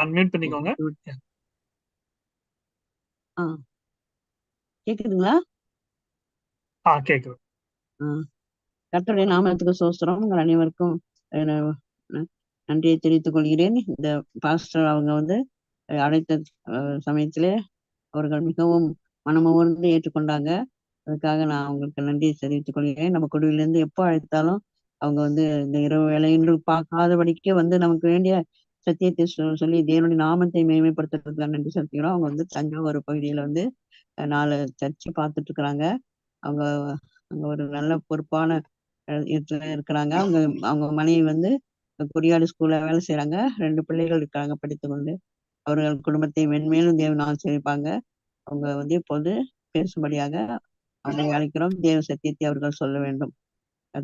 Unmute பண்ணிக்கோங்க. ஆ. கேக்குதுங்களா? ஆ கேக்குது. கர்த்தருடைய நாமத்துக்கு சோஸ்திரம். உங்கள் அனைவருக்கும் நன்றியை தெரிவித்துக் கொள்கிறேன். இந்த பாஸ்டர் அவங்க வந்து அழைத்த சமயத்திலே அவர்கள் மிகவும் மனமுவர்ந்து ஏற்றுக்கொண்டாங்க. அதுக்காக நான் அவங்களுக்கு நன்றியை தெரிவித்துக் கொள்கிறேன். நம்ம குழுவிலிருந்து எப்போ அழைத்தாலும் அவங்க வந்து இந்த இரவு வேலையின்று பார்க்காதபடிக்கு வந்து நமக்கு வேண்டிய சத்தியத்தை சொல்லி தேவனுடைய நாமத்தை மேன்மைப்படுத்துறதுக்கு நன்றி செலுத்திக்கிறோம் அவங்க வந்து தஞ்சாவூர் பகுதியில வந்து நாலு சர்ச்சை பார்த்துட்டு இருக்கிறாங்க. அவங்க அங்க ஒரு நல்ல பொறுப்பான இருக்கிறாங்க. அவங்க அவங்க மனைவி வந்து கொரியாடு ஸ்கூல்ல வேலை செய்யறாங்க ரெண்டு பிள்ளைகள் இருக்காங்க படித்துக்கொண்டு அவர்கள் குடும்பத்தை மென்மேலும் தேவன் ஆசீர்வதிப்பாங்க அவங்க வந்து இப்போது பேசும்படியாக அவங்களை அழைக்கிறோம். தேவ சத்தியத்தை அவர்கள் சொல்ல வேண்டும்.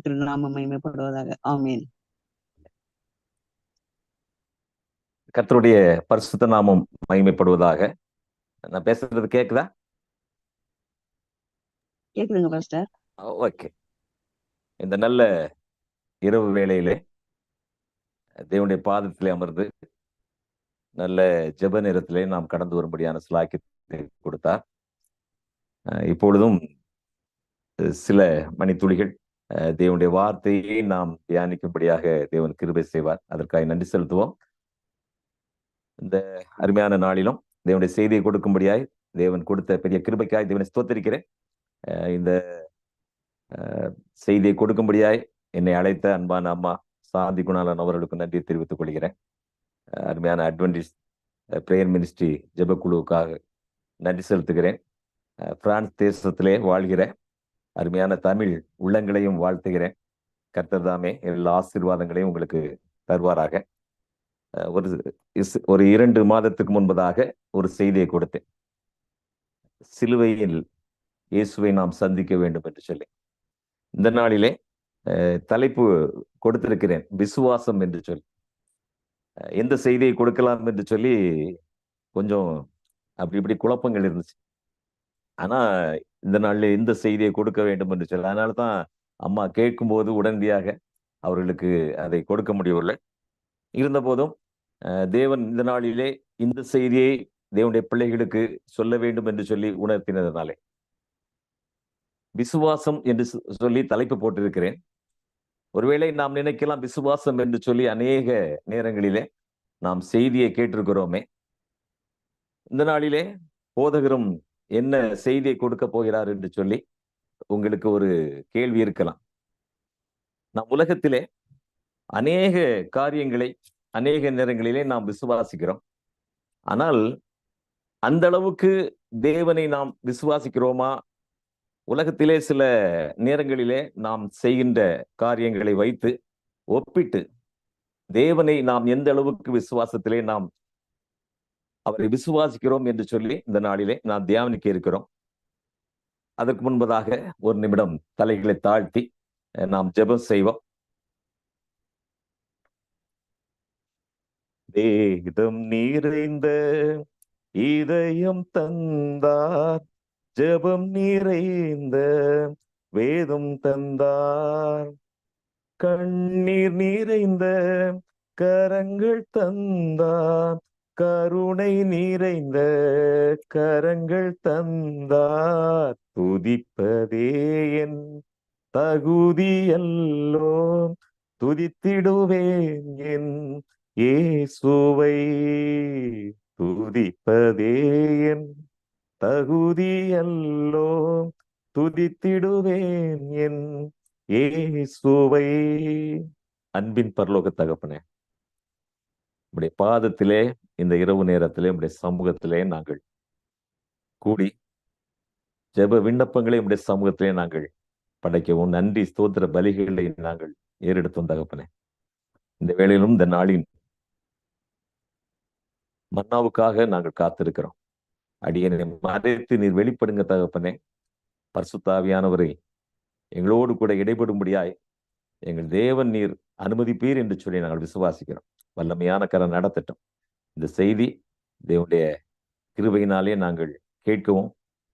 திருநாம நாம மகிமைப்படுவதாக ஆமீன். கர்த்தருடைய பரிசுத்த நாமம் மகிமைப்படுவதாக. நான் பேசுறது கேக்குதா? கேக்குதுங்க பாஸ்டர் ஓகே. இந்த நல்ல இரவு வேளையிலே தேவனுடைய பாதத்திலே அமர்ந்து நல்ல ஜெப நேரத்திலே நாம் கடந்து வரும்படியான சிலாக்கியத்தை கொடுத்தார். இப்பொழுதும் சில மணித்துளிகள் தேவனுடைய வார்த்தையை நாம் தியானிக்கும்படியாக தேவன் கிருபை செய்வார். அதற்காக நன்றி செலுத்துவோம். இந்த அருமையான நாளிலும் தேவனுடைய செய்தியை கொடுக்கும்படியாய் தேவன் கொடுத்த பெரிய கிருபைக்காய் தேவனை ஸ்தோத்திருக்கிறேன். இந்த செய்தியை கொடுக்கும்படியாய் என்னை அழைத்த அன்பான அம்மா சாந்தி குணாலன் அவர்களுக்கு நன்றி தெரிவித்துக் கொள்கிறேன். அருமையான அட்வென்டிஸ் பிரேயர் மினிஸ்ட்ரி ஜெபக்குழுவுக்காக நன்றி செலுத்துகிறேன். பிரான்ஸ் தேசத்திலே வாழ்கிற அருமையான தமிழ் உள்ளங்களையும் வாழ்த்துகிறேன். கர்த்தர் தாமே எல்லா ஆசீர்வாதங்களையும் உங்களுக்கு தருவாராக. ஒரு ஒரு இரண்டு மாதத்துக்கு முன்பதாக ஒரு செய்தியை கொடுத்தேன். சிலுவையில் இயேசுவை நாம் சந்திக்க வேண்டும் என்று சொல்லி. இந்த நாளிலே அஹ், தலைப்பு கொடுத்திருக்கிறேன் விசுவாசம் என்று சொல்லி. அஹ், எந்த செய்தியை கொடுக்கலாம் என்று சொல்லி கொஞ்சம் அப்படி இப்படி குழப்பங்கள் இருந்துச்சு. ஆனா இந்த நாள்ல எந்த செய்தியை கொடுக்க வேண்டும் என்று சொல்லி அதனால தான் அம்மா கேட்கும்போது உடனடியாக அவர்களுக்கு அதை கொடுக்க முடியவில்லை. இருந்த போதும் தேவன் இந்த நாளிலே இந்த செய்தியை தேவனுடைய பிள்ளைகளுக்கு சொல்ல வேண்டும் என்று சொல்லி உணர்த்தினதுனாலே. விசுவாசம் என்று சொ- சொல்லி தலைப்பு போட்டிருக்கிறேன். ஒருவேளை நாம் நினைக்கலாம் விசுவாசம் என்று சொல்லி அநேக நேரங்களிலே நாம் செய்தியை கேட்டிருக்கிறோமே. இந்த நாளிலே போதகரும் என்ன செய்தியை கொடுக்க போகிறார் என்று சொல்லி உங்களுக்கு ஒரு கேள்வி இருக்கலாம். நம் உலகத்திலே அநேக காரியங்களை அநேக நேரங்களிலே நாம் விசுவாசிக்கிறோம். ஆனால் அந்த அளவுக்கு தேவனை நாம் விசுவாசிக்கிறோமா? உலகத்திலே சில நேரங்களிலே நாம் செய்கின்ற காரியங்களை வைத்து ஒப்பிட்டு தேவனை நாம் எந்த அளவுக்கு விசுவாசத்திலே நாம் அவரை விசுவாசிக்கிறோம் என்று சொல்லி இந்த நாளிலே நாம் தியானிக்க இருக்கிறோம். அதற்கு முன்பதாக ஒரு நிமிடம் தலைகளை தாழ்த்தி நாம் ஜெபம் செய்வோம். வேதம் நிறைந்த இதயம் தந்தார். ஜபம் நிறைந்த வேதம் தந்தார். கண்ணீர் நிறைந்த கரங்கள் தந்தார். கருணை நிறைந்த கரங்கள் தந்தார். துதிப்பதே என் தகுதியல்லோ துதித்திடுவேன் என் இயேசுவை துதிப்பதே என் தகுதியல்லோ துதித்திடுவேன் என் இயேசுவை. அன்பின் பரலோக தகப்பனே உடைய பாதத்திலே இந்த இரவு நேரத்திலே உடைய சமூகத்திலே நாங்கள் கூடி ஜெப விண்ணப்பங்களை உடைய சமூகத்திலே நாங்கள் படைக்கவும் நன்றி ஸ்தோத்திர பலிகளை நாங்கள் ஏறெடுத்தோம் தகப்பனே. இந்த வேளையிலும் இந்த நாளின் மன்னாவுக்காக நாங்கள் காத்திருக்கிறோம். அடியனை மறைத்து நீர் வெளிப்படுங்க தகப்பனே. பரிசுத்தாவியானவரை எங்களோடு கூட இடைபடும்படியாய் எங்கள் தேவன் நீர் அனுமதிப்பீர் என்று சொல்லி நாங்கள் விசுவாசிக்கிறோம். வல்லமையான கர நடத்தட்டும். இந்த செய்தி தேவனுடைய கிருபையினாலே நாங்கள் கேட்கவும்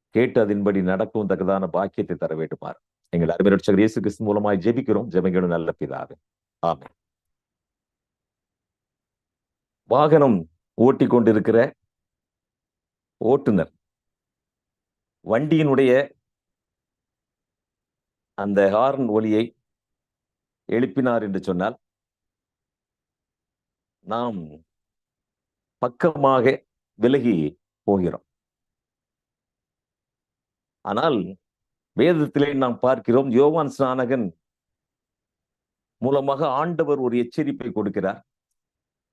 கேட்டு அதன்படி நடக்கவும் தக்கதான பாக்கியத்தை தர வேண்டுமாறு. எங்கள் அருமையர் இயேசு கிறிஸ்து மூலமாய் ஜெபிக்கிறோம். ஜெபங்களும் நல்ல பிதாவே. ஆமே வாகனம் ஓட்டி கொண்டிருக்கிற ஓட்டுநர். வண்டியினுடைய அந்த ஹார்ன் ஒலியை எழுப்பினார் என்று சொன்னால் நாம் பக்கமாக விலகி போகிறோம். ஆனால் வேதத்திலே நாம் பார்க்கிறோம் யோவான் ஸ்நானகன் மூலமாக ஆண்டவர் ஒரு எச்சரிப்பை கொடுக்கிறார்.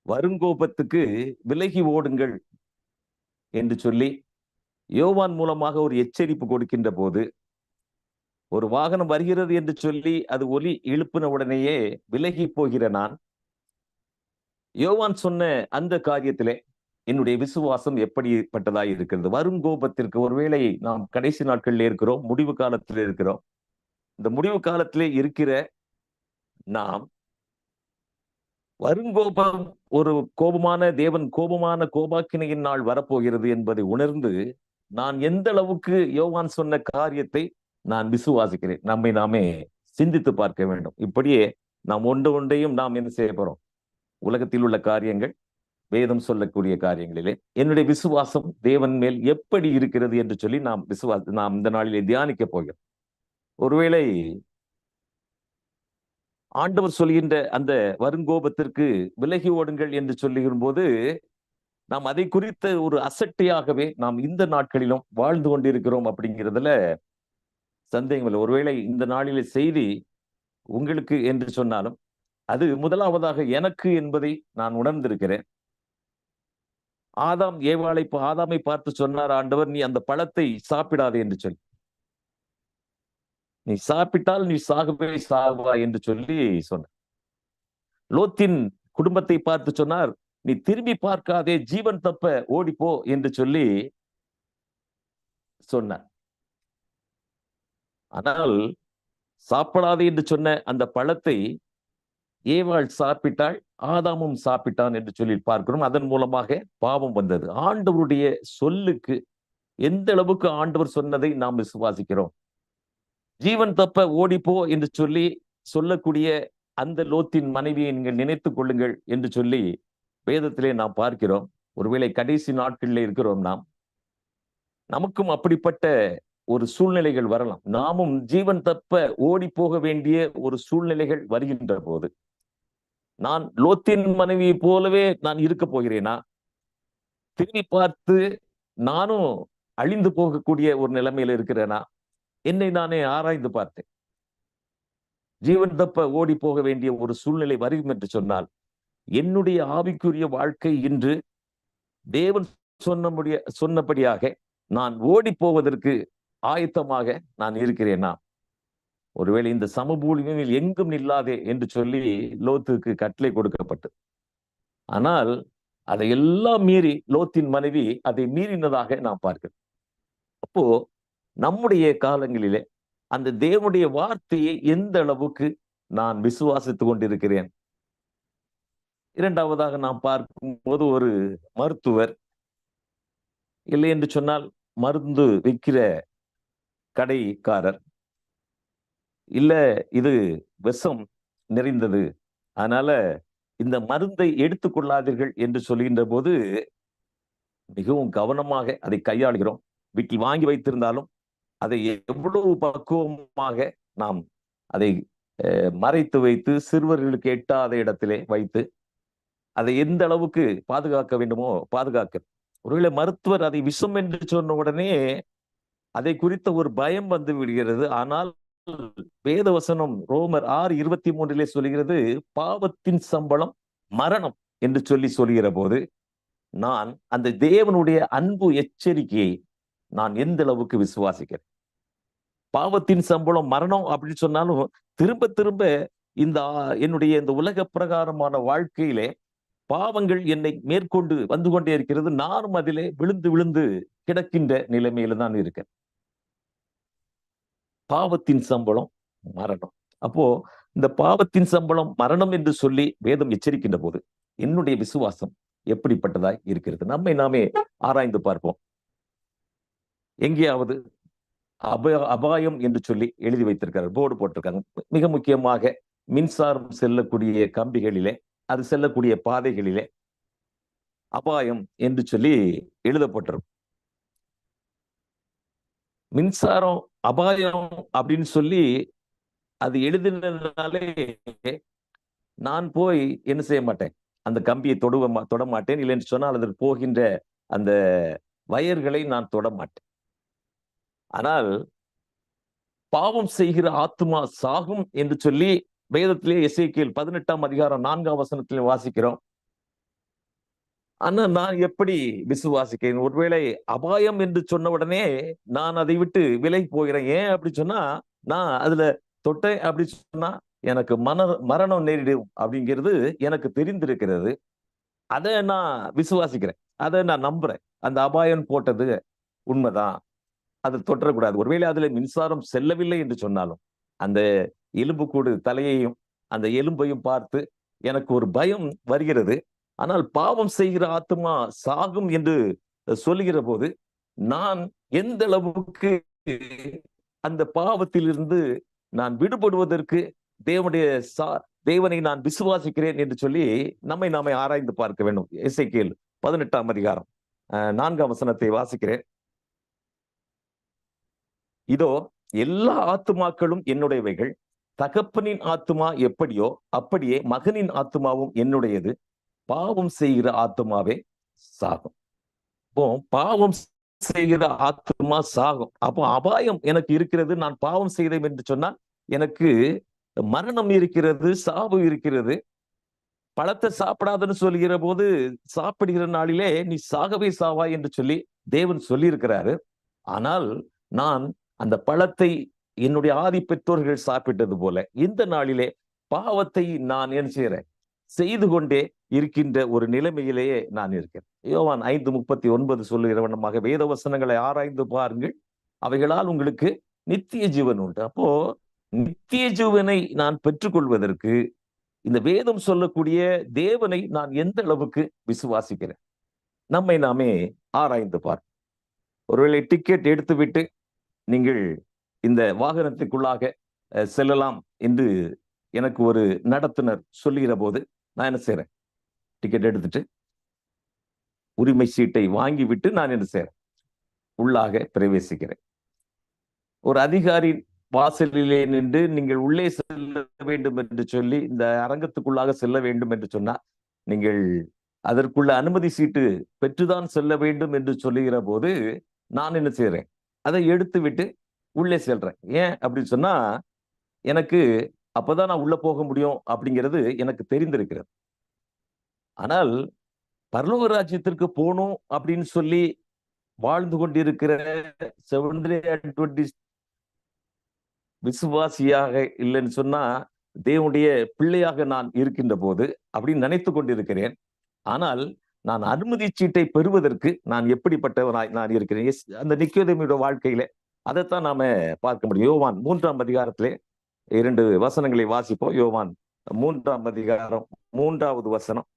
வருங்கோபத்துக்கு விலகி ஓடுங்கள் என்று சொல்லி யோவான் மூலமாக ஒரு எச்சரிப்பு கொடுக்கின்ற போது ஒரு வாகனம் வருகிறது என்று சொல்லி அது ஒலி எழுப்பின உடனேயே விலகி போகிற நான் யோவான் சொன்ன அந்த காரியத்திலே என்னுடைய விசுவாசம் எப்படிப்பட்டதாக இருக்கிறது? வரும் கோபத்திற்கு ஒருவேளை நாம் கடைசி நாட்களில் இருக்கிறோம் முடிவு காலத்தில் இருக்கிறோம். இந்த முடிவு காலத்திலே இருக்கிற நாம் வருங்கோபம் ஒரு கோபமான தேவன் கோபமான கோபாக்கினையின் நாள் வரப்போகிறது என்பதை உணர்ந்து நான் எந்த அளவுக்கு யோவான் சொன்ன காரியத்தை நான் விசுவாசிக்கிறேன். நம்மை நாமே சிந்தித்து பார்க்க வேண்டும். இப்படியே நாம் ஒன்று ஒன்றையும் நாம் என்ன செய்ய போறோம்? உலகத்தில் உள்ள காரியங்கள் வேதம் சொல்லக்கூடிய காரியங்களிலே என்னுடைய விசுவாசம் தேவன் மேல் எப்படி இருக்கிறது என்று சொல்லி நாம் விசுவாச நாம் இந்த நாளிலே தியானிக்க போகிறோம். ஒருவேளை ஆண்டவர் சொல்கின்ற அந்த வருங்கோபத்திற்கு விலகி ஓடுங்கள் என்று சொல்லுகிற போது நாம் அதை குறித்த ஒரு அசட்டையாகவே நாம் இந்த நாட்களிலும் வாழ்ந்து கொண்டிருக்கிறோம் அப்படிங்கிறதுல சந்தேகம் இல்லை. ஒருவேளை இந்த நாளிலே செய்தி உங்களுக்கு என்று சொன்னாலும் அது முதலாவதாக எனக்கு என்பதை நான் உணர்ந்திருக்கிறேன். ஆதாம் ஏவாளை ஆதாமை பார்த்து சொன்னார் ஆண்டவர் நீ அந்த பழத்தை சாப்பிடாதே என்று சொல்லி. நீ சாப்பிட்டால் நீ சாகவே சாகுவா என்று சொல்லி சொன்ன லோத்தின் குடும்பத்தை பார்த்து சொன்னார் நீ திரும்பி பார்க்காதே ஜீவன் தப்ப ஓடிப்போ என்று சொல்லி சொன்னார். ஆனால் சாப்பிடாதே என்று சொன்ன அந்த பழத்தை ஏவாள் சாப்பிட்டாள் ஆதாமும் சாப்பிட்டான் என்று சொல்லி பார்க்கிறோம். அதன் மூலமாக பாவம் வந்தது. ஆண்டவருடைய சொல்லுக்கு எந்த அளவுக்கு ஆண்டவர் சொன்னதை நாம் விசுவாசிக்கிறோம்? ஜீவன் தப்ப ஓடிப்போ என்று சொல்லி சொல்லக்கூடிய அந்த லோத்தின் மனைவியை நீங்கள் நினைத்துக் கொள்ளுங்கள் என்று சொல்லி வேதத்திலே நாம் பார்க்கிறோம். ஒருவேளை கடைசி நாட்களில் இருக்கிறோம் நாம். நமக்கும் அப்படிப்பட்ட ஒரு சூழ்நிலைகள் வரலாம். நாமும் ஜீவன் தப்ப ஓடி போக வேண்டிய ஒரு சூழ்நிலைகள் வருகின்ற போது நான் லோத்தின் மனைவி போலவே நான் இருக்க போகிறேனா? திரும்பி பார்த்து நானும் அழிந்து போகக்கூடிய ஒரு நிலைமையில இருக்கிறேனா? என்னை நானே ஆராய்ந்து பார்த்தேன். ஜீவன் தப்ப ஓடி போக வேண்டிய ஒரு சூழ்நிலை வரும் என்று சொன்னால் என்னுடைய ஆவிக்குரிய வாழ்க்கை இன்று தேவன் சொன்னபடிய சொன்னபடியாக நான் ஓடி போவதற்கு ஆயத்தமாக நான் இருக்கிறேனா? ஒருவேளை இந்த சமபூமியில் எங்கும் நில்லாதே என்று சொல்லி லோத்துக்கு கட்டளை கொடுக்கப்பட்டது. ஆனால் அதை எல்லாம் மீறி லோத்தின் மனைவி அதை மீறினதாக நாம் பார்க்கிறோம். அப்போ நம்முடைய காலங்களிலே அந்த தேவனுடைய வார்த்தையை எந்த அளவுக்கு நான் விசுவாசித்துக் கொண்டிருக்கிறேன்? இரண்டாவதாக நாம் பார்க்கும்போது ஒரு மருத்துவர் இல்லை என்று சொன்னால் மருந்து விற்கிற கடைக்காரர். இல்ல இது விஷம் நிறைந்தது. அதனால இந்த மருந்தை எடுத்துக்கொள்ளாதீர்கள் என்று சொல்கின்ற போது மிகவும் கவனமாக அதை கையாளுகிறோம். வீட்டில் வாங்கி வைத்திருந்தாலும் அதை எவ்வளவு பக்குவமாக நாம் அதை மறைத்து வைத்து சிறுவர்களுக்கு எட்டாத இடத்திலே வைத்து அதை எந்த அளவுக்கு பாதுகாக்க வேண்டுமோ பாதுகாக்க. ஒருவேளை மருத்துவர் அதை விஷம் என்று சொன்ன உடனே அதை குறித்த ஒரு பயம் வந்து விடுகிறது. ஆனால் வேதவசனம் ரோமர் ஆறு இருபத்தி மூன்றிலே சொல்கிறது பாவத்தின் சம்பளம் மரணம் என்று சொல்லி சொல்கிற போது நான் அந்த தேவனுடைய அன்பு எச்சரிக்கையை நான் எந்த அளவுக்கு விசுவாசிக்கிறேன்? பாவத்தின் சம்பளம் மரணம் அப்படின்னு சொன்னாலும் திரும்ப திரும்ப இந்த என்னுடைய இந்த உலக பிரகாரமான வாழ்க்கையிலே பாவங்கள் என்னை மேற்கொண்டு வந்து கொண்டே இருக்கிறது. நானும் அதிலே விழுந்து விழுந்து கிடக்கின்ற நிலைமையில தான் இருக்கேன். பாவத்தின் சம்பளம் மரணம். அப்போ இந்த பாவத்தின் சம்பளம் மரணம் என்று சொல்லி வேதம் எச்சரிக்கின்ற போது என்னுடைய விசுவாசம் எப்படிப்பட்டதாய் இருக்கிறது? நம்மை நாமே ஆராய்ந்து பார்ப்போம். எங்கேயாவது அப அபாயம் என்று சொல்லி எழுதி வைத்திருக்காரு போர்டு போட்டிருக்காங்க. மிக முக்கியமாக மின்சாரம் செல்லக்கூடிய கம்பிகளிலே அது செல்லக்கூடிய பாதைகளிலே அபாயம் என்று சொல்லி எழுதப்பட்டிருக்கும். மின்சாரம் அபாயம் அப்படின்னு சொல்லி அது எழுதினாலே நான் போய் என்ன செய்ய மாட்டேன்? அந்த கம்பியை தொடுவ மா- தொட மாட்டேன். இல்லைன்னு சொன்னால் அதற்கு போகின்ற அந்த வயர்களை நான் தொட மாட்டேன். ஆனால் பாவம் செய்கிற ஆத்துமா சாகும் என்று சொல்லி வேதத்திலே எசேக்கியேல் பதினெட்டாம் அதிகாரம் நான்காம் வசனத்திலே வாசிக்கிறோம். ஆனா நான் எப்படி விசுவாசிக்கிறேன்? ஒருவேளை அபாயம் என்று சொன்ன உடனே நான் அதை விட்டு விலகி போகிறேன். ஏன் அப்படி சொன்னா நான் அதுல தொட்டேன் அப்படி சொன்னா எனக்கு மன மரணம் நேரிடும் அப்படிங்கிறது எனக்கு தெரிந்திருக்கிறது. அதை நான் விசுவாசிக்கிறேன். அதை நான் நம்புறேன். அந்த அபாயம் போட்டது உண்மைதான். அது தொற்றக்கூடாது ஒருவேளை அதுல மின்சாரம் செல்லவில்லை என்று சொன்னாலும் அந்த எலும்புக்கூடு தலையையும் அந்த எலும்பையும் பார்த்து எனக்கு ஒரு பயம் வருகிறது. ஆனால் பாவம் செய்கிற ஆத்மா சாகும் என்று சொல்லுகிற போது நான் எந்த அளவுக்கு அந்த பாவத்திலிருந்து நான் விடுபடுவதற்கு தேவனுடைய சா தேவனை நான் விசுவாசிக்கிறேன் என்று சொல்லி நம்மை நாமே ஆராய்ந்து பார்க்க வேண்டும். எசைக்கேல் பதினெட்டாம் அதிகாரம் நான்காம் வசனத்தை வாசிக்கிறேன். இதோ எல்லா ஆத்துமாக்களும் என்னுடையவைகள். தகப்பனின் ஆத்துமா எப்படியோ அப்படியே மகனின் ஆத்துமாவும் என்னுடையது. பாவம் செய்கிற ஆத்துமாவே சாகும். அப்போ பாவம் செய்கிற ஆத்துமா சாகும். அப்போ அபாயம் எனக்கு இருக்கிறது நான் பாவம் செய்தேன் என்று சொன்னால் எனக்கு மரணம் இருக்கிறது சாவு இருக்கிறது. பழத்தை சாப்பிடாதன்னு சொல்கிற போது சாப்பிடுகிற நாளிலே நீ சாகவே சாவாய் என்று சொல்லி தேவன் சொல்லியிருக்கிறாரு. ஆனால் நான் அந்த பழத்தை என்னுடைய ஆதி பெற்றோர்கள் சாப்பிட்டது போல இந்த நாளிலே பாவத்தை நான் என்ன செய்கிறேன்? செய்து கொண்டே இருக்கின்ற ஒரு நிலைமையிலேயே நான் இருக்கிறேன். யோவான் ஐந்து முப்பத்தி ஒன்பது சொல்லுகிறவனமாக வேத வசனங்களை ஆராய்ந்து பாருங்கள். அவைகளால் உங்களுக்கு நித்திய ஜீவன் உண்டு. அப்போ நித்திய ஜீவனை நான் பெற்றுக்கொள்வதற்கு இந்த வேதம் சொல்லக்கூடிய தேவனை நான் எந்த அளவுக்கு விசுவாசிக்கிறேன்? நம்மை நாமே ஆராய்ந்து பார் ஒருவேளை டிக்கெட் எடுத்துவிட்டு நீங்கள் இந்த வாகனத்துக்குள்ளாக அஹ், செல்லலாம் என்று எனக்கு ஒரு நடத்துனர் சொல்லுகிற போது நான் என்ன செய்கிறேன் டிக்கெட் எடுத்துட்டு உரிமை சீட்டை வாங்கி விட்டு நான் என்ன செய்றேன்? உள்ளாக பிரவேசிக்கிறேன். ஒரு அதிகாரி வாசலிலே நின்று நீங்கள் உள்ளே செல்ல வேண்டும் என்று சொல்லி இந்த அரங்கத்துக்குள்ளாக செல்ல வேண்டும் என்று சொன்னா நீங்கள் அதற்குள்ள அனுமதி சீட்டு பெற்றுதான் செல்ல வேண்டும் என்று சொல்லுகிற போது நான் என்ன செய்கிறேன் அதை எடுத்து விட்டு உள்ளே செல்றேன். ஏன் அப்படின்னு சொன்னா எனக்கு அப்பதான் நான் உள்ள போக முடியும் அப்படிங்கிறது எனக்கு தெரிந்திருக்கிறது. ஆனால் பரலோக ராஜ்யத்திற்கு போகணும் அப்படின்னு சொல்லி வாழ்ந்து கொண்டிருக்கிற செவன்த்ரே அட்வென்டிஸ்ட் விசுவாசியாக இல்லைன்னு சொன்னா தேவனுடைய பிள்ளையாக நான் இருக்கின்ற போது அப்படின்னு நினைத்து கொண்டிருக்கிறேன். ஆனால் நான் அனுமதி சீட்டை பெறுவதற்கு நான் எப்படிப்பட்டவனாய் நான் இருக்கிறேன். எஸ், அந்த நிக்கோதேமியோட வாழ்க்கையில அதைத்தான் நாம பார்க்க முடியும். யோவான் மூன்றாம் அதிகாரத்திலே இரண்டு வசனங்களை வாசிப்போம். யோவான் மூன்றாம் அதிகாரம் மூன்றாவது வசனம்.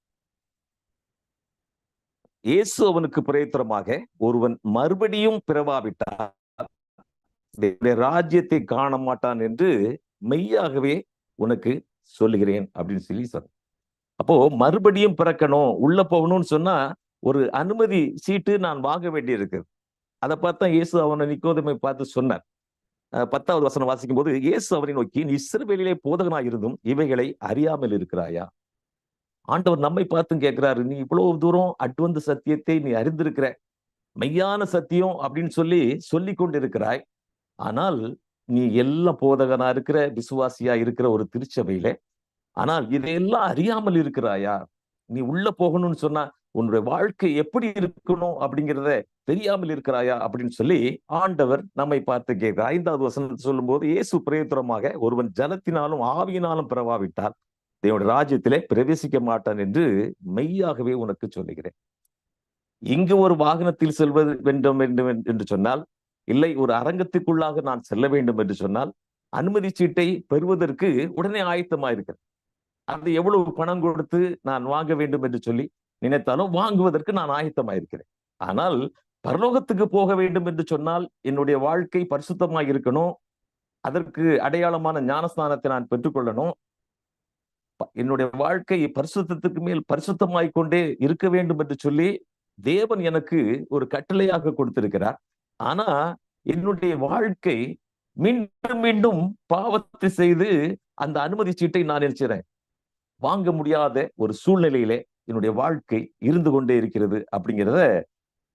இயேசு அவனுக்கு பிரயத்தனமாக ஒருவன் மறுபடியும் பிறவாவிட்டால் தேவனுடைய ராஜ்யத்தை காண மாட்டான் என்று மெய்யாகவே உனக்கு சொல்லுகிறேன் அப்படின்னு சொல்லி சொன்ன அப்போ மறுபடியும் பிறக்கணும் உள்ள போகணும்னு சொன்னா ஒரு அனுமதி சீட்டு நான் வாங்க வேண்டியிருக்கு. அதை பார்த்தா இயேசு அவனை நிக்கோதமை பார்த்து சொன்னார். பத்தாவது வசனம் வாசிக்கும் போது இயேசு அவனை நோக்கி நீ இஸ்ரவேலிலே போதகனாயிருந்தும் இவைகளை அறியாமல் இருக்கிறாயா? ஆண்டவர் நம்மை பார்த்தும் கேட்கிறாரு நீ இவ்வளவு தூரம் அட்வந்த சத்தியத்தை நீ அறிந்திருக்கிற. மெய்யான சத்தியம் அப்படின்னு சொல்லி சொல்லி கொண்டிருக்கிறாய். ஆனால் நீ எல்லாம் போதகனா இருக்கிற விசுவாசியா இருக்கிற ஒரு திருச்சபையில ஆனால் இதையெல்லாம் அறியாமல் இருக்கிறாயா? நீ உள்ள போகணும்னு சொன்னா உன்னுடைய வாழ்க்கை எப்படி இருக்கணும் அப்படிங்கிறத தெரியாமல் இருக்கிறாயா? அப்படின்னு சொல்லி ஆண்டவர் நம்மை பார்த்து கேட்க ஐந்தாவது வசனத்தை சொல்லும்போது இயேசு பிரயத்தனமாக ஒருவன் ஜலத்தினாலும் ஆவியினாலும் பிறவாவிட்டால் தேவனுடைய ராஜ்யத்திலே பிரவேசிக்க மாட்டான் என்று மெய்யாகவே உனக்கு சொல்லுகிறேன். இங்கு ஒரு வாகனத்தில் செல்வது வேண்டும் வேண்டும் என்று சொன்னால் இல்லை ஒரு அரங்கத்துக்குள்ளாக நான் செல்ல வேண்டும் என்று சொன்னால் அனுமதி சீட்டை பெறுவதற்கு உடனே ஆயத்தமாயிருக்கிறேன் அது எவ்வளவு பணம் கொடுத்து நான் வாங்க வேண்டும் என்று சொல்லி நினைத்தாலும் வாங்குவதற்கு நான் ஆயத்தமாயிருக்கிறேன். ஆனால் பரலோகத்துக்கு போக வேண்டும் என்று சொன்னால் என்னுடைய வாழ்க்கை பரிசுத்தமாக இருக்கணும் அதற்கு அடையாளமான ஞானஸ்தானத்தை நான் பெற்றுக்கொள்ளணும். என்னுடைய வாழ்க்கை பரிசுத்தத்துக்கு மேல் பரிசுத்தமாய் கொண்டே இருக்க வேண்டும் என்று சொல்லி தேவன் எனக்கு ஒரு கட்டளையாக கொடுத்திருக்கிறார். ஆனா என்னுடைய வாழ்க்கை மீண்டும் மீண்டும் பாவத்தை செய்து அந்த அனுமதி சீட்டை நான் நினைச்சிறேன் வாங்க முடியாத ஒரு சூழ்நிலையிலே என்னுடைய வாழ்க்கை இருந்து கொண்டே இருக்கிறது அப்படிங்கிறத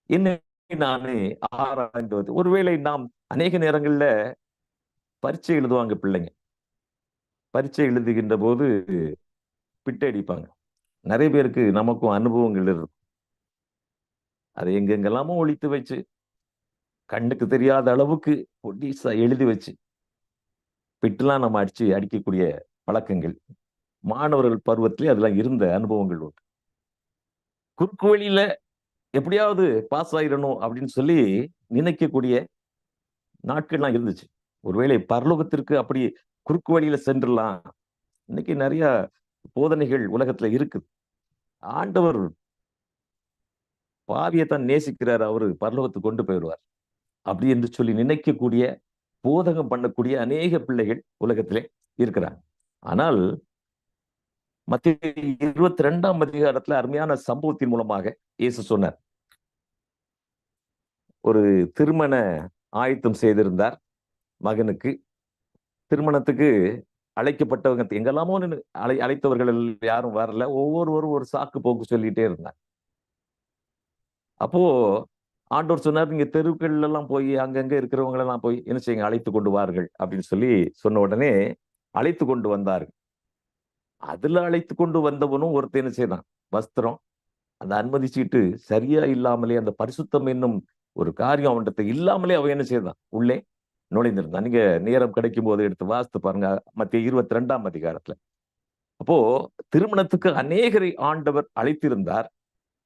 என்னை நானே ஆராய்ந்து வருது ஒருவேளை நாம் அநேக நேரங்கள்ல பரீட்சை எழுதுவாங்க பிள்ளைங்க. பரீட்சை எழுதுகின்ற போது பிட்டை அடிப்பாங்க. நிறைய பேருக்கு நமக்கும் அனுபவங்கள் இருக்கும் அதை எங்கெங்கெல்லாமோ ஒழித்து வச்சு கண்ணுக்கு தெரியாத அளவுக்கு பொடிசா எழுதி வச்சு பிட்டுலாம் நம்ம அடிச்சு அடிக்கக்கூடிய பழக்கங்கள். மாணவர்கள் பருவத்திலே அதெல்லாம் இருந்த அனுபவங்கள் உண்டு. குறுக்கு வழியில எப்படியாவது பாஸ் ஆயிடணும் அப்படின்னு சொல்லி நினைக்கக்கூடிய நாட்கள்லாம் இருந்துச்சு. ஒருவேளை பரலோகத்திற்கு அப்படி குறுக்கு வழியில சென்றுலாம். இன்னைக்கு நிறைய போதனைகள் உலகத்துல இருக்குது. ஆண்டவர் பாவியத்தான் நேசிக்கிறார் அவரு பரலோகத்துக்கு கொண்டு போயிடுவார். அப்படி என்று சொல்லி நினைக்கக்கூடிய போதகம் பண்ணக்கூடிய அநேக பிள்ளைகள் உலகத்திலே இருக்கிறாங்க. ஆனால் மத்திய இருபத்தி ரெண்டாம் அதிகாரத்துல அருமையான சம்பவத்தின் மூலமாக இயேசு சொன்னார். ஒரு திருமண ஆயத்தம் செய்திருந்தார் மகனுக்கு. திருமணத்துக்கு அழைக்கப்பட்டவங்க எங்கெல்லாமோ நின்னு அழை அழைத்தவர்கள் யாரும் வரல. ஒவ்வொருவரும் ஒரு சாக்கு போக்கு சொல்லிட்டே இருந்தாங்க அப்போ ஆண்டவர் சொன்னார் நீங்க தெருக்கள்ல எல்லாம் போய் அங்கங்க இருக்கிறவங்க எல்லாம் போய் என்ன செய்யுங்க அழைத்து கொண்டு வார்கள். அப்படின்னு சொல்லி சொன்ன உடனே அழைத்து கொண்டு வந்தார்கள். அதுல அழைத்து கொண்டு வந்தவனும் ஒருத்தர் என்ன செய்தான் வஸ்திரம். அந்த அனுமதி சீட்டு சரியா இல்லாமலே அந்த பரிசுத்தம் என்னும் ஒரு காரியம் அவன்கிட்ட இல்லாமலே அவன் என்ன செய்தான் உள்ளே நுழைந்திருந்தான். நீங்க நேரம் கிடைக்கும் போது எடுத்து வாசித்து பாருங்க. மத்திய இருபத்தி ரெண்டாம் அதிகாரத்துல. அப்போ திருமணத்துக்கு அநேகரை ஆண்டவர் அழைத்திருந்தார்.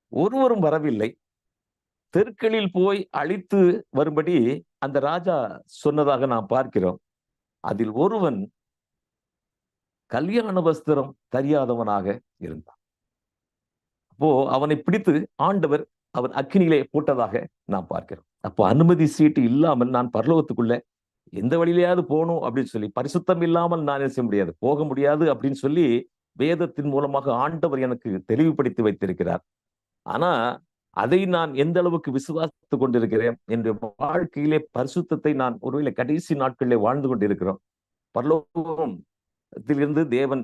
ஒருவரும் வரவில்லை. தெருக்களில் போய் அழித்து வரும்படி அந்த ராஜா சொன்னதாக நாம் பார்க்கிறோம். அதில் ஒருவன் கல்யாண வஸ்திரம் தெரியாதவனாக இருந்தான். அப்போ அவனை பிடித்து ஆண்டவர் அவன் அக்கினியிலே போட்டதாக நாம் பார்க்கிறோம். அப்போ அனுமதி சீட்டு இல்லாமல் நான் பரலோகத்துக்குள்ள எந்த வழியிலையாவது போகணும் அப்படின்னு சொல்லி பரிசுத்தம் இல்லாமல் நான் என்ன செய்ய முடியாது போக முடியாது அப்படின்னு சொல்லி வேதத்தின் மூலமாக ஆண்டவர் எனக்கு தெளிவுபடுத்தி வைத்திருக்கிறார். ஆனா அதை நான் எந்த அளவுக்கு விசுவாசித்துக் கொண்டிருக்கிறேன் என்ற வாழ்க்கையிலே பரிசுத்தத்தை நான் ஒருவேளை கடைசி நாட்களிலே வாழ்ந்து கொண்டிருக்கிறோம். பரலோகம் இருந்து தேவன்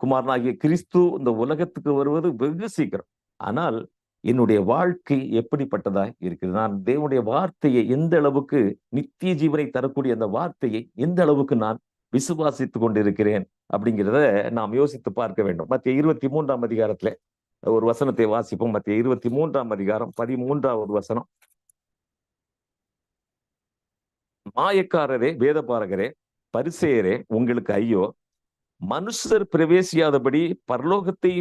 குமாரனாகிய கிறிஸ்து இந்த உலகத்துக்கு வருவது வெகு சீக்கிரம். ஆனால் என்னுடைய வாழ்க்கை எப்படிப்பட்டதா இருக்குது நான் தேவனுடைய வார்த்தையை எந்த அளவுக்கு நித்திய ஜீவனை தரக்கூடிய அந்த வார்த்தையை எந்த அளவுக்கு நான் விசுவாசித்துக் கொண்டிருக்கிறேன் அப்படிங்கிறத நாம் யோசித்து பார்க்க வேண்டும். மத்திய இருபத்தி மூன்றாம் அதிகாரத்துல ஒரு வசனத்தை வாசிப்போம். மத்திய இருபத்தி மூன்றாம் அதிகாரம் பதிமூன்றாவது வசனம். மாயக்காரரே வேதபாரகரே பரிசெயரே உங்களுக்கு ஐயோ மனுஷர் பிரவேசியாதபடி பரலோகத்தை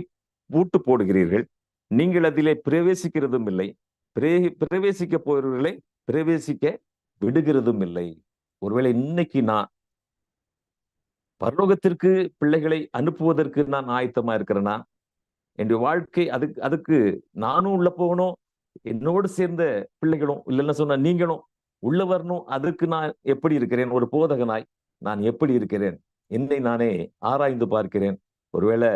பூட்டு போடுகிறீர்கள். நீங்கள் அதிலே பிரவேசிக்கிறதும் இல்லை. பிரே பிரவேசிக்க போகிறவர்களை பிரவேசிக்க விடுகிறதும் இல்லை. ஒருவேளை இன்னைக்கு நான் பரலோகத்திற்கு பிள்ளைகளை அனுப்புவதற்கு நான் ஆயத்தமா இருக்கிறேன்னா என்னுடைய வாழ்க்கை அதுக்கு அதுக்கு நானும் உள்ள போகணும். என்னோடு சேர்ந்த பிள்ளைகளும் இல்லைன்னு சொன்னா நீங்களும் உள்ள வரணும். அதுக்கு நான் எப்படி இருக்கிறேன்? ஒரு போதகனாய் நான் எப்படி இருக்கிறேன்? என்னை நானே ஆராய்ந்து பார்க்கிறேன். ஒருவேளை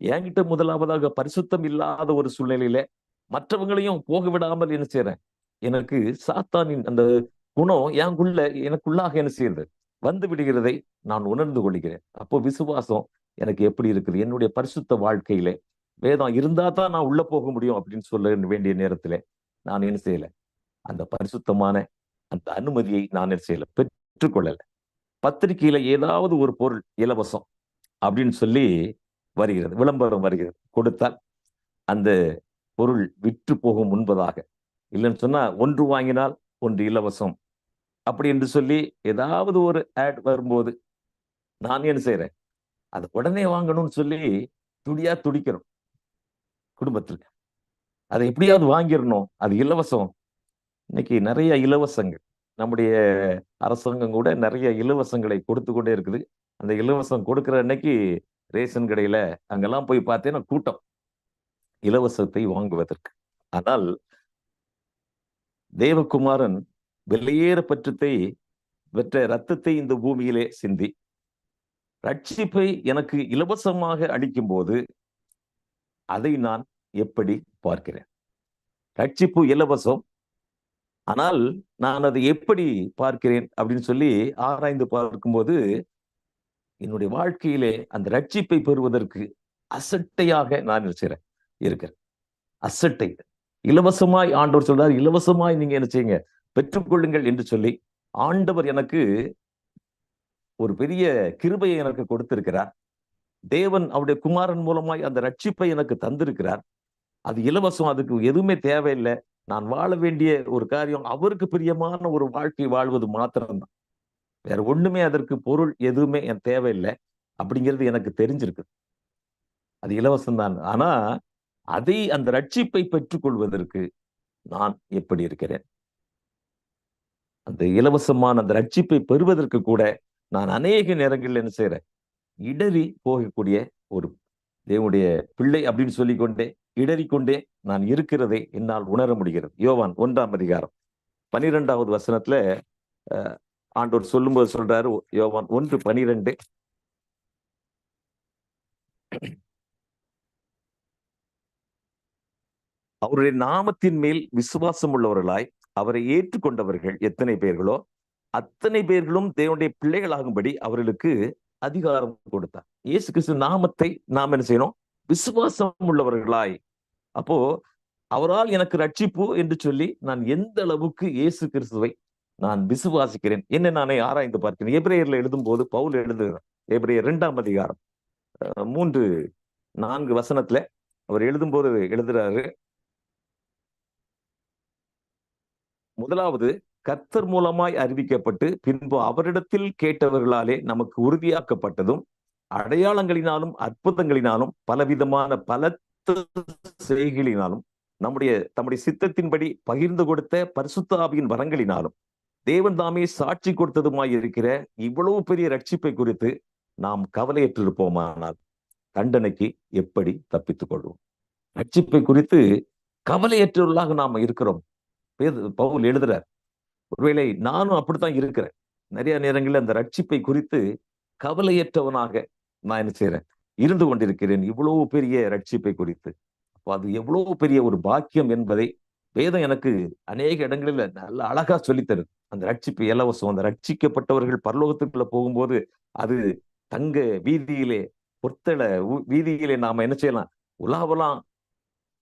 என்கிட்ட முதலாவதாக பரிசுத்தம் இல்லாத ஒரு சூழ்நிலையில மற்றவங்களையும் போக விடாமல் என்ன செய்யறேன் எனக்கு சாத்தானின் அந்த குணம் எனக்குள்ள எனக்குள்ளாக என்ன செய்யறது வந்து விடுகிறதை நான் உணர்ந்து கொள்கிறேன். அப்போ விசுவாசம் எனக்கு எப்படி இருக்குது? என்னுடைய பரிசுத்த வாழ்க்கையில வேதம் இருந்தா தான் நான் உள்ள போக முடியும் அப்படின்னு சொல்ல வேண்டிய நேரத்துல நான் என்ன செய்யல? அந்த பரிசுத்தமான அந்த அனுமதியை நான் என்ன செய்யல? பெற்றுக்கொள்ளலை. பத்திரிகையில ஏதாவது ஒரு பொருள் இலவசம் அப்படின்னு சொல்லி வருகிறது விளம்பரம் வருகிறது. கொடுத்தால் அந்த பொருள் விற்று போகும் முன்பதாக. இல்லைன்னு சொன்னா ஒன்று வாங்கினால் ஒன்று இலவசம். அப்படி என்று சொல்லி ஏதாவது ஒரு ஆட் வரும்போது நான் என்ன செய்யறேன் அதை உடனே வாங்கணும்னு சொல்லி துடியா துடிக்கிறோம் குடும்பத்திற்கு. அதை எப்படியாவது வாங்கிடணும். அது இலவசம். இன்னைக்கு நிறைய இலவசங்கள். நம்முடைய அரசாங்கம் கூட நிறைய இலவசங்களை கொடுத்து கொண்டே இருக்குது. அந்த இலவசம் கொடுக்கிற அன்னைக்கு ரேஷன் கடையில அங்கெல்லாம் போய் பார்த்தேன்னா கூட்டம். இலவசத்தை வாங்குவதற்கு. ஆனால் தேவகுமாரன் வெளியேற பற்றத்தை பெற்ற ரத்தத்தை இந்த பூமியிலே சிந்தி. ரட்சிப்பை எனக்கு இலவசமாக அளிக்கும் போது அதை நான் எப்படி பார்க்கிறேன்? ரட்சிப்பு இலவசம் ஆனால் நான் அதை எப்படி பார்க்கிறேன் அப்படின்னு சொல்லி ஆராய்ந்து பார்க்கும்போது என்னுடைய வாழ்க்கையிலே அந்த ரட்சிப்பை பெறுவதற்கு அசட்டையாக நான் இருக்கிறேன் இருக்கிறேன். அசட்டை. இலவசமாய் ஆண்டவர் சொல்றார் இலவசமாய் நீங்க என்ன செய்யுங்க பெற்றுக்கொள்ளுங்கள் என்று சொல்லி ஆண்டவர் எனக்கு ஒரு பெரிய கிருபையை எனக்கு கொடுத்திருக்கிறார். தேவன் அவருடைய குமாரன் மூலமாய் அந்த ரட்சிப்பை எனக்கு தந்திருக்கிறார். அது இலவசம் அதுக்கு எதுவுமே தேவையில்லை. நான் வாழ வேண்டிய ஒரு காரியம் அவருக்கு பிரியமான ஒரு வாழ்க்கை வாழ்வது மாத்திரம்தான். வேற ஒண்ணுமே அதற்கு பொருள் எதுவுமே என் தேவையில்லை அப்படிங்கிறது எனக்கு தெரிஞ்சிருக்கு. அது இலவசம் தான் ஆனா அதை அந்த ரட்சிப்பை பெற்றுக்கொள்வதற்கு நான் எப்படி இருக்கிறேன்? அந்த இலவசமான அந்த ரட்சிப்பை பெறுவதற்கு கூட நான் அநேக நேரங்களில் என்ன செய்யறேன் இடறி போகக்கூடிய ஒரு தேவனுடைய பிள்ளை அப்படின்னு சொல்லிக்கொண்டே இடறிக்கொண்டே நான் இருக்கிறதை என்னால் உணர முடிகிறது. யோவான் ஒன்றாம் அதிகாரம் பனிரெண்டாவது வசனத்துல ஆண்டோர் சொல்லும்போது சொல்றாரு யோவான் ஒன்று பனிரெண்டு. அவருடைய நாமத்தின் மேல் விசுவாசம் உள்ளவர்களாய் அவரை ஏற்றுக்கொண்டவர்கள் எத்தனை பேர்களோ அத்தனை பேர்களும் தேவனுடைய பிள்ளைகளாகும்படி அவர்களுக்கு அதிகாரம் கொடுத்தார். இயேசு கிறிஸ்து நாமத்தை நாம் என்ன செய்யணும்? விசுவாசம் உள்ளவர்களாய் அப்போ அவரால் எனக்கு ரட்சிப்பு என்று சொல்லி நான் எந்த அளவுக்கு இயேசு கிறிஸ்துவை நான் விசுவாசிக்கிறேன் என்ன நானே ஆராய்ந்து பார்க்கிறேன். எப்ரேயர்ல எழுதும் போது பவுல் எழுதுகிறார். எப்ரேயர் இரண்டாம் அதிகாரம் மூன்று நான்கு வசனத்துல அவர் எழுதும்போது எழுதுறாரு. முதலாவது கர்த்தர் மூலமாய் அறிவிக்கப்பட்டு பின்பு அவரிடத்தில் கேட்டவர்களாலே நமக்கு உறுதியாக்கப்பட்டதும் அடையாளங்களினாலும் அற்புதங்களினாலும் பலவிதமான பல செய்களினாலும் நம்முடைய தம்முடைய சித்தத்தின்படி பகிர்ந்து கொடுத்த பரிசுத்தாவியின் வரங்களினாலும் தேவன் தாமே சாட்சி கொடுத்ததுமாய் இருக்கிற இவ்வளவு பெரிய ரட்சிப்பை குறித்து நாம் கவலையற்றிருப்போமானால் தண்டனைக்கு எப்படி தப்பித்துக் கொள்வோம்? ரட்சிப்பை குறித்து கவலையற்றவர்களாக நாம இருக்கிறோம். பவுல் எழுதுறார் ஒருவேளை நானும் அப்படித்தான் இருக்கிறேன். நிறைய நேரங்களில் அந்த ரட்சிப்பை குறித்து கவலையற்றவனாக நான் என்ன செய்யறேன் இருந்து கொண்டிருக்கிறேன் இவ்வளவு பெரிய ரட்சிப்பை குறித்து. அப்போ அது எவ்வளவு பெரிய ஒரு பாக்கியம் என்பதை வேதம் எனக்கு அநேக இடங்களில் நல்ல அழகா சொல்லித்தருது. அந்த ரட்சிப்பு இலவசம் அந்த ரட்சிக்கப்பட்டவர்கள் பரலோகத்துக்குள்ள போகும்போது அது தங்க வீதியிலே பொத்தள வீதியிலே நாம என்ன செய்யலாம்? உலாவலாம்.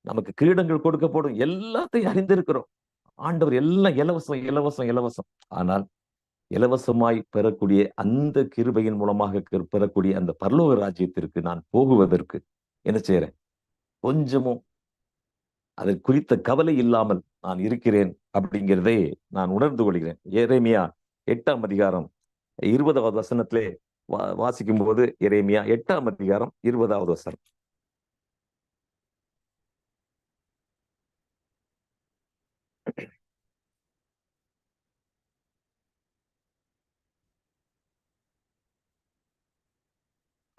நமக்கு கிரீடங்கள் கொடுக்கப்படும். எல்லாத்தையும் அறிந்திருக்கிறோம். ஆண்டவர் எல்லாம் இலவசம் இலவசம் இலவசம். ஆனால் இலவசமாய் பெறக்கூடிய அந்த கிருபையின் மூலமாக பெறக்கூடிய அந்த பரலோக ராஜ்யத்திற்கு நான் போகுவதற்கு என்ன செய்யறேன் கொஞ்சமும் அதை குறித்த கவலை இல்லாமல் நான் இருக்கிறேன் அப்படிங்கிறதை நான் உணர்ந்து கொள்கிறேன். எரேமியா எட்டாம் அதிகாரம் இருபதாவது வசனத்திலே வா வாசிக்கும் போது எரேமியா எட்டாம் அதிகாரம் இருபதாவது வசனம்.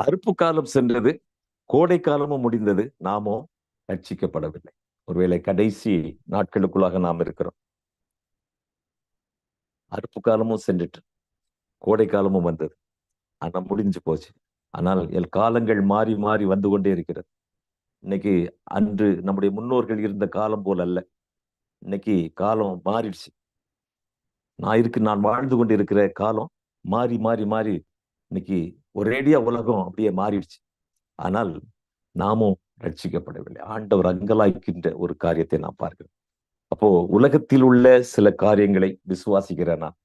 அறுப்பு காலம் சென்றது கோடை காலமும் முடிந்தது நாமோ ரட்சிக்கப்படவில்லை. ஒருவேளை கடைசி நாட்களுக்குள்ளாக நாம் இருக்கிறோம். அறுப்பு காலமும் சென்றுட்டு கோடை காலமும் வந்தது. ஆனா முடிஞ்சு போச்சு. ஆனால் எல் காலங்கள் மாறி மாறி வந்து கொண்டே இருக்கிறது. இன்னைக்கு அன்று நம்முடைய முன்னோர்கள் இருந்த காலம் போல் அல்ல. இன்னைக்கு காலம் மாறிடுச்சு. நான் இருக்கு நான் வாழ்ந்து கொண்டு இருக்கிற காலம் மாறி மாறி மாறி இன்னைக்கு ஒரேடியா உலகம் அப்படியே மாறிடுச்சு. ஆனால் நாமும் ரட்சிக்கப்படவில்லை. ஆண்டவர் அங்கலாய்க்கின்ற ஒரு காரியத்தை நான் பார்க்கிறேன் அப்போ உலகத்தில் உள்ள சில காரியங்களை விசுவாசிக்கிறேன்? நான்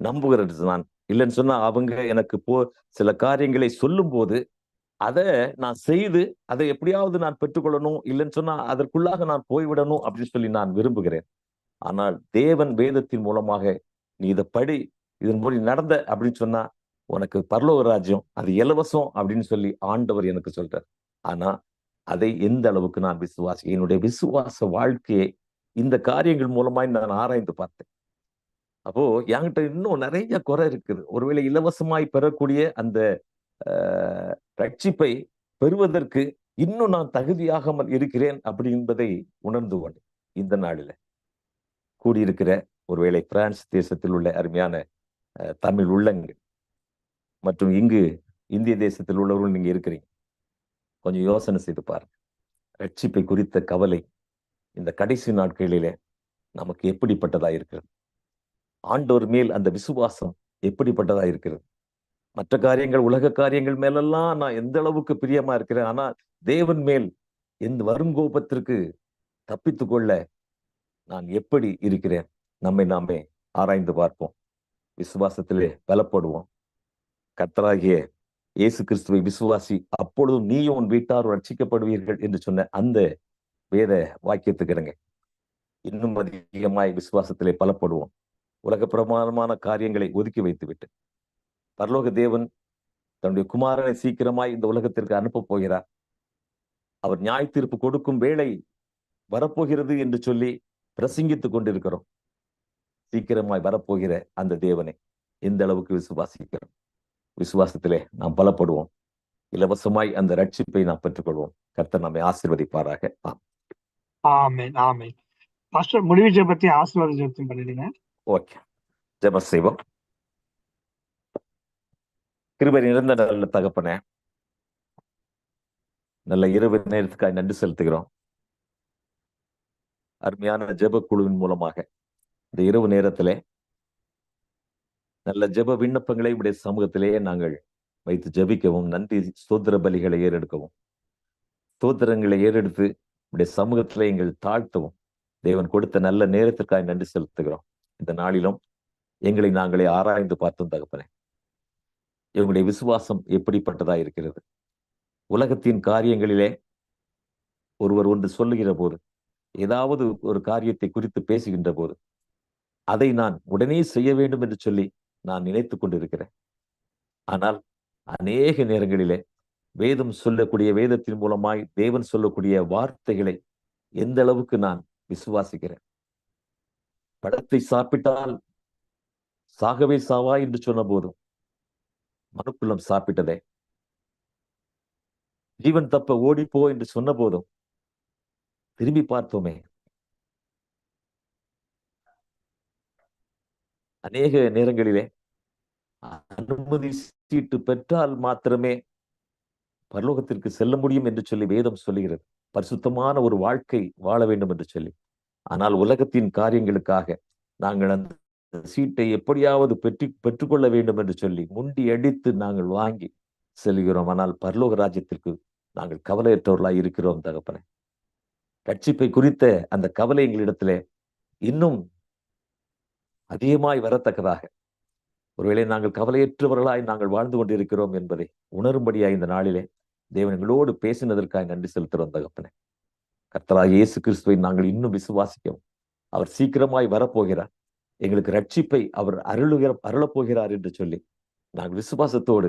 நம்புகிறது நான் இல்லைன்னு சொன்னா அவங்க எனக்கு போ சில காரியங்களை சொல்லும் போது அதை நான் செய்து அதை எப்படியாவது நான் பெற்றுக்கொள்ளணும். இல்லைன்னு சொன்னா அதற்குள்ளாக நான் போய்விடணும் அப்படின்னு சொல்லி நான் விரும்புகிறேன். ஆனால் தேவன் வேதத்தின் மூலமாக நீ இதை படி இதன் மூலம் நடந்த அப்படின்னு சொன்னா உனக்கு பரலோக ராஜ்யம் அது இலவசம் அப்படின்னு சொல்லி ஆண்டவர் எனக்கு சொல்றார். ஆனா அதை எந்த அளவுக்கு நான் விசுவாசி என்னுடைய விசுவாச வாழ்க்கையை இந்த காரியங்கள் மூலமாய் நான் ஆராய்ந்து பார்த்தேன். அப்போ என்கிட்ட இன்னும் நிறைய குறை இருக்குது. ஒருவேளை இலவசமாய் பெறக்கூடிய அந்த ஆஹ், ரட்சிப்பை பெறுவதற்கு இன்னும் நான் தகுதியாகாமல் இருக்கிறேன் அப்படி என்பதை உணர்ந்து கொண்டேன் இந்த நாளில் கூடியிருக்கிற ஒருவேளை பிரான்ஸ் தேசத்தில் உள்ள அருமையான அஹ், தமிழ் உள்ளங்கள் மற்றும் இங்கு இந்திய தேசத்தில் உள்ளவர்கள் நீங்க இருக்கிறீங்க. கொஞ்சம் யோசனை செய்து பாருங்க. ரட்சிப்பை குறித்த கவலை இந்த கடைசி நாட்களிலே நமக்கு எப்படிப்பட்டதா இருக்கிறது? ஆண்டோர் மேல் அந்த விசுவாசம் எப்படிப்பட்டதா இருக்கிறது? மற்ற காரியங்கள் உலக காரியங்கள் மேலெல்லாம் நான் எந்த அளவுக்கு பிரியமா இருக்கிறேன்? ஆனால் தேவன் மேல் எந்த வருங்கோபத்திற்கு தப்பித்து கொள்ள நான் எப்படி இருக்கிறேன்? நம்மை நாமே ஆராய்ந்து பார்ப்போம். விசுவாசத்திலே பலப்படுவோம். கத்தராகிய இயேசு கிறிஸ்துவை விசுவாசி அப்பொழுதும் நீயும் உன் வீட்டார் ரட்சிக்கப்படுவீர்கள் என்று சொன்ன அந்த வேத வாக்கியத்துக்கு இன்னும் அதிகமாய் விசுவாசத்திலே பலப்படுவோம். உலக பிரமாணமான காரியங்களை ஒதுக்கி வைத்துவிட்டு. பரலோக தேவன் தன்னுடைய குமாரனை சீக்கிரமாய் இந்த உலகத்திற்கு அனுப்பப் போகிறார். அவர் நியாய தீர்ப்பு கொடுக்கும் வேளை வரப்போகிறது என்று சொல்லி பிரசங்கித்துக் கொண்டிருக்கிறோம். சீக்கிரமாய் வரப்போகிற அந்த தேவனை எந்த அளவுக்கு விசுவாசிக்கிறோம். விசுவாசத்திலே நாம் பலப்படுவோம். இலவசமாய் அந்த ரட்சிப்பை நாம் பெற்றுக்கொள்வோம். கர்த்தர் நம்மை ஆசீர்வதிப்பாராக. ஆம். ஆமென் ஆமென். பாஸ்டர் முடிவு ஜெபத்தை ஆசீர்வாத ஜெபத்தையும் பண்ணிடுங்க. ஓகே. ஜெபம் செய்வோம். கிருபை நிறைந்த நல்ல தகப்பனே நல்ல இரவு நேரத்துக்காக நன்றி செலுத்துகிறோம். அருமையான ஜெப குழுவின் மூலமாக இந்த இரவு நேரத்திலே நல்ல ஜெப விண்ணப்பங்களை உடைய சமூகத்திலேயே நாங்கள் வைத்து ஜெபிக்கவும் நன்றி ஸ்தோத்திர பலிகளை ஏறெடுக்கவும். ஸ்தோத்திரங்களை ஏறெடுத்து உடைய சமூகத்திலே எங்கள் தாழ்த்தவும். தேவன் கொடுத்த நல்ல நேரத்திற்காக நன்றி செலுத்துகிறோம். இந்த நாளிலும் எங்களை நாங்களே ஆராய்ந்து பார்த்தோம் தகப்பனே. இவங்களுடைய விசுவாசம் எப்படிப்பட்டதா இருக்கிறது? உலகத்தின் காரியங்களிலே ஒருவர் ஒன்று சொல்லுகிற போது ஏதாவது ஒரு காரியத்தை குறித்து பேசுகின்ற போது அதை நான் உடனே செய்ய வேண்டும் என்று சொல்லி நான் நினைத்து கொண்டிருக்கிறேன். ஆனால் அநேக நேரங்களிலே வேதம் சொல்லக்கூடிய வேதத்தின் மூலமாய் தேவன் சொல்லக்கூடிய வார்த்தைகளை எந்த அளவுக்கு நான் விசுவாசிக்கிறேன்? பழத்தை சாப்பிட்டால் சாகவே சாவா என்று சொன்ன போதும் மனுக்குள்ளம் சாப்பிட்டதே. ஜீவன் தப்ப ஓடிப்போ என்று சொன்ன போதும் திரும்பி பார்த்தோமே. அநேக நேரங்களிலே அனுமதி சீட்டு பெற்றால் மாத்திரமே பரலோகத்திற்கு செல்ல முடியும் என்று சொல்லி வேதம் சொல்லுகிறது. பரிசுத்தமான ஒரு வாழ்க்கை வாழ வேண்டும் என்று சொல்லி. ஆனால் உலகத்தின் காரியங்களுக்காக நாங்கள் அந்த சீட்டை எப்படியாவது பெற்று பெற்றுக்கொள்ள வேண்டும் என்று சொல்லி முண்டி அடித்து நாங்கள் வாங்கி செல்கிறோம். ஆனால் பரலோக ராஜ்யத்திற்கு நாங்கள் கவலையற்றவர்களாய் இருக்கிறோம் தகப்பனே. ரட்சிப்பை குறித்த அந்த கவலை எங்களிடத்திலே இன்னும் அதிகமாய் வரத்தக்கதாக. ஒருவேளை நாங்கள் கவலையற்றவர்களாய் நாங்கள் வாழ்ந்து கொண்டிருக்கிறோம் என்பதை உணரும்படியாய் இந்த நாளிலே தேவன் எங்களோடு பேசினதற்காக நன்றி செலுத்துகிறோம் தகப்பனே. கர்த்தராக இயேசு கிறிஸ்துவை நாங்கள் இன்னும் விசுவாசிக்கவும். அவர் சீக்கிரமாய் வரப்போகிறார். எங்களுக்கு ரட்சிப்பை அவர் அருளுகிற அருளப் போகிறார் என்று சொல்லி நாங்கள் விசுவாசத்தோடு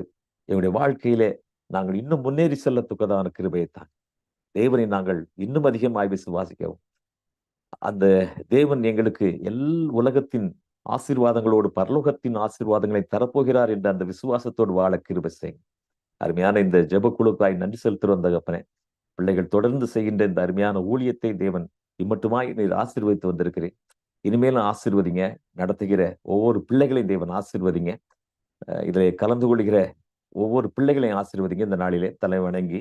எங்களுடைய வாழ்க்கையிலே நாங்கள் இன்னும் முன்னேறி செல்லத்துக்கதான கிருபையைத்தான் தேவனை நாங்கள் இன்னும் அதிகமாய் விசுவாசிக்கவும். அந்த தேவன் எங்களுக்கு எல் உலகத்தின் ஆசீர்வாதங்களோடு பரலோகத்தின் ஆசீர்வாதங்களை தரப்போகிறார் என்ற அந்த விசுவாசத்தோடு வாழ கிருபை செய்யும். அருமையான இந்த ஜெபக்குழுக்காய் நன்றி செலுத்துகிறோம் தகப்பனே. பிள்ளைகள் தொடர்ந்து செய்கின்ற இந்த அருமையான ஊழியத்தை தேவன் இம்மட்டுமாய் நீர் ஆசீர்வதித்து வந்திருக்கிறேன் இனிமேலும் ஆசீர்வதிங்க. நடத்துகிற ஒவ்வொரு பிள்ளைகளையும் தேவன் ஆசீர்வதிங்க. இதில் கலந்து கொள்கிற ஒவ்வொரு பிள்ளைகளையும் ஆசீர்வதிங்க. இந்த நாளிலே தலை வணங்கி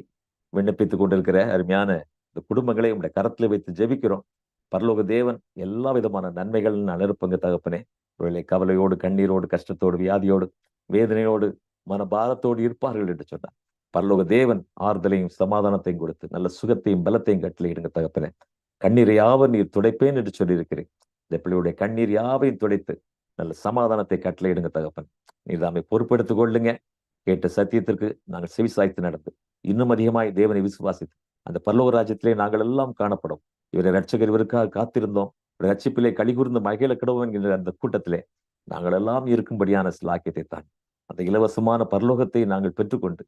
விண்ணப்பித்துக் கொண்டிருக்கிற அருமையான இந்த குடும்பங்களை உங்களுடைய கரத்துல வைத்து ஜெபிக்கிறோம். பரலோக தேவன் எல்லா விதமான நன்மைகள் அனுப்புங்க தகப்பனே. ஒருவேளை கவலையோடு கண்ணீரோடு கஷ்டத்தோடு வியாதியோடு வேதனையோடு மனபாரத்தோடு இருப்பார்கள் என்று சொன்னார். பரலோக தேவன் ஆறுதலையும் சமாதானத்தையும் கொடுத்து நல்ல சுகத்தையும் பலத்தையும் கட்டளையிடுங்க தகப்பனே. கண்ணீரை யாவர் நீர் துடைப்பேன் என்று சொல்லியிருக்கிறேன். இந்த பிள்ளையுடைய கண்ணீர் யாவையும் துடைத்து நல்ல சமாதானத்தை கட்டளையிடுங்க தகப்பன். நீர் தாமை பொறுப்பெடுத்துக் கொள்ளுங்க. கேட்ட சத்தியத்திற்கு நாங்கள் செவிசாய்த்து நடந்து இன்னும் அதிகமாய் தேவனை விசுவாசித்து அந்த பல்லவ ராஜ்யத்திலே நாங்கள் எல்லாம் காணப்படும். இவரை ரட்சகர் இவருக்காக காத்திருந்தோம். ரட்சிப்பிலே கழிகூர்ந்து மகிழ கிடவோம் என்கிற அந்த கூட்டத்திலே நாங்கள் எல்லாம் இருக்கும்படியான சிலாக்கியத்தை தான் அந்த இலவசமான பரலோகத்தை நாங்கள் பெற்றுக்கொண்டு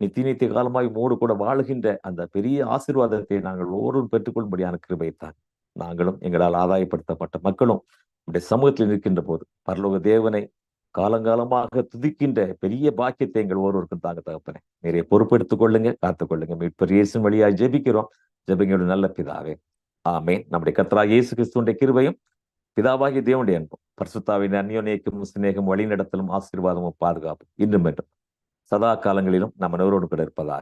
நித்திய நித்திய காலமாய் மூடு கூட வாழுகின்ற அந்த பெரிய ஆசீர்வாதத்தை நாங்கள் ஒவ்வொருவரும் பெற்றுக்கொள்ளும்படியான கிருபைத்தான் நாங்களும் எங்களால் ஆதாயப்படுத்தப்பட்ட மக்களும் நம்முடைய சமூகத்தில் நிற்கின்ற போது பரலோக தேவனை காலங்காலமாக துதிக்கின்ற பெரிய பாக்கியத்தை எங்கள் ஒவ்வொருவருக்கும் தாங்க தகப்பனே. நிறைய பொறுப்பெடுத்துக் கொள்ளுங்க காத்துக் கொள்ளுங்க மீட்பர் வழியாய் ஜெபிக்கிறோம். ஜெபிங்களோட நல்ல பிதாவே ஆமே நம்முடைய கத்ரா இயேசு கிறிஸ்துடைய கிருபையும் பிதாவாகிய தேவனுடைய அன்பும் பரிசுத்தாவின் அந்யோநேக்கும் சிநேகம் வழிநடத்தலும் ஆசீர்வாதமும் பாதுகாப்பும் இன்றும் என்றும். சதா காலங்களிலும் நம்ம நுகரோடு கூட இருப்பதாக